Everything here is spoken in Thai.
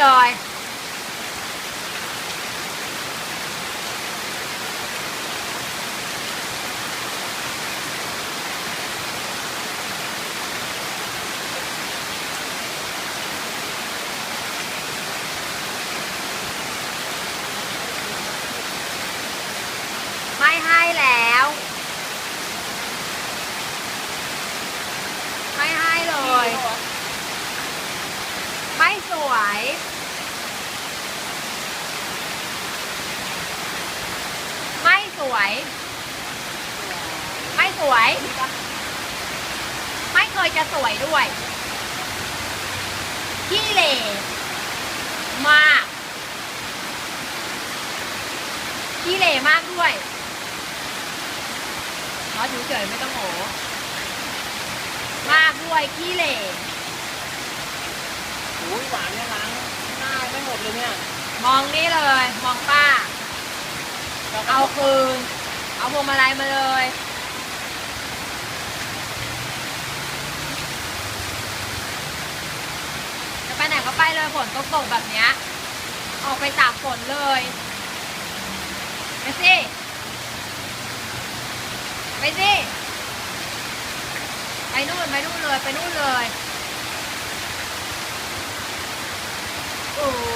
เลยไม่ให้แล้ว ไม่ให้เลย ไม่ สวย ไม่สวย ไม่สวย ไม่เคยจะสวยด้วยขี้เหร่มากขี้เหร่มากด้วยรอเฉยๆไม่ต้องโหมากด้วยขี้เหร่ หวานเนี่ยล้างหน้าไม่หมดเลยเนี่ยมองนี่เลย มองป้า เอาคืน เอาพวงมาลัยมาเลย จะไปไหนก็ไปเลยฝนตกตกๆแบบเนี้ย ออกไปตากฝนเลยไปสิไปสิไปนู่นไปนู่นเลย ไปนู่นเลย Oh.